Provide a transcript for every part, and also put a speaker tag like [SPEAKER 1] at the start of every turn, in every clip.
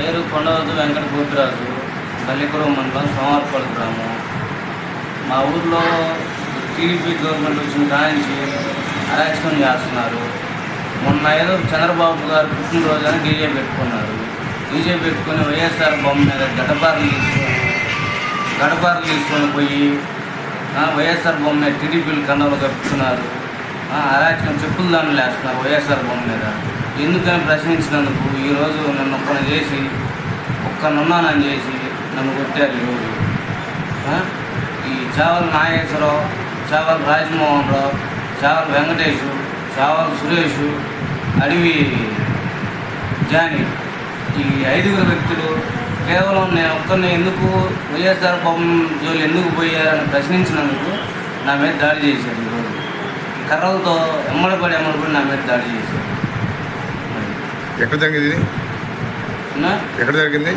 [SPEAKER 1] పేరు కొండవద్దు వెంకట గోపిరాజు పల్లిపురం మండలం సోమార్పల్లి గ్రామం. మా ఊర్లో టీడీపీ గవర్నమెంట్ వచ్చిన కానించి అరాచకం చేస్తున్నారు. మొన్న ఏదో చంద్రబాబు గారు పుట్టినరోజు అని డీజే పెట్టుకున్నారు. డీజే పెట్టుకుని వైఎస్ఆర్ బొమ్మ మీద గడపారలు తీసుకొని గడపారలు తీసుకొని పోయి వైఎస్ఆర్ బొమ్మ మీద టీడీపీలు కండలు కప్పుతున్నారు అరాచకం చెప్పులు దాన్ని వేస్తున్నారు వైఎస్ఆర్ బొమ్మ మీద. ఎందుకని ప్రశ్నించినందుకు ఈరోజు నన్ను ఒక్కన చేసి ఒక్కనున్నానని చేసి నన్ను కొట్టారు ఈరోజు. ఈ చావల్ నాగేశ్వరరావు చావల్ రాజమోహన్ రావు చావల్ వెంకటేష్ చావల్ సురేష్ అడవి జాని ఈ ఐదుగురు వ్యక్తులు కేవలం నేను ఒక్కరిని ఎందుకు వైఎస్ఆర్ బొమ్మ జోలు ఎందుకు పోయారని ప్రశ్నించినందుకు నా మీద దాడి చేశారు ఈరోజు. ఈ కర్రలతో ఎమ్మడిపడి ఎమ్మడిపడి నా మీద దాడి చేశారు.
[SPEAKER 2] ఎక్కడ జరిగింది ఇది? ఎక్కడ జరిగింది?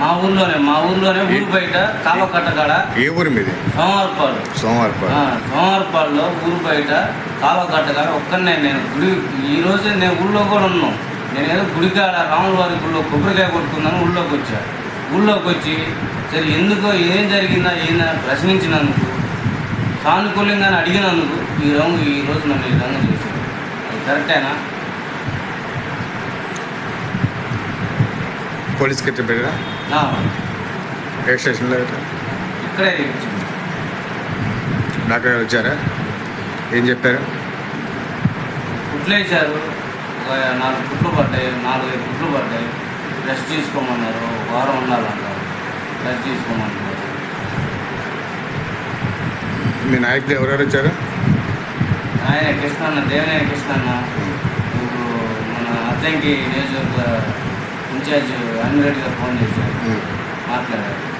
[SPEAKER 1] మా ఊర్లోనే మా ఊర్లోనే ఊరు బయట కాలువ కట్టకాడ
[SPEAKER 2] ఏ ఊరు మీది?
[SPEAKER 1] సోమవారపాడు.
[SPEAKER 2] సోమవారపాడు.
[SPEAKER 1] సోమవారపాడులో ఊరు బయట కాలువ ఒక్కనే నేను గుడి ఈ రోజు నేను ఊళ్ళో కూడా ఉన్నాను నేను ఏదో గుడికాడ రాముల వారి గుళ్ళో కొబ్బరికాయ కొట్టుకుందాను ఊళ్ళోకి వచ్చా. ఊళ్ళోకి వచ్చి సరే ఎందుకో ఏం జరిగిందా ఏందని ప్రశ్నించినందుకు సానుకూలంగా అడిగినందుకు ఈ రంగు ఈ రోజు నన్ను ఈ విధంగా చేశాను అది కరెక్టేనా?
[SPEAKER 2] పోలీస్ కట్టి పెట్టారా
[SPEAKER 1] ఆ,
[SPEAKER 2] ఏ స్టేషన్లో?
[SPEAKER 1] ఇక్కడే. తెచ్చింది
[SPEAKER 2] డాక్టర్ గారు వచ్చారా? ఏం చెప్పారు?
[SPEAKER 1] కుట్లేశారు ఒక నాలుగు కుట్లు పడ్డాయి నాలుగు ఐదు కుట్లు పడ్డాయి. రెస్ట్ తీసుకోమన్నారు. వారం ఉండాలన్నారు. రెస్ట్ తీసుకోమన్నారు.
[SPEAKER 2] మీ నాయకులు ఎవరెవరు వచ్చారు?
[SPEAKER 1] ఆయన కృష్ణన్న దేవినేని కృష్ణన్న. ఇప్పుడు మన అద్దంకి నియోజకవర్గ ఇన్ఛార్జ్ అన్నిరెడ్డి గారు ఫోన్ చేశారు. మాట్లాడారు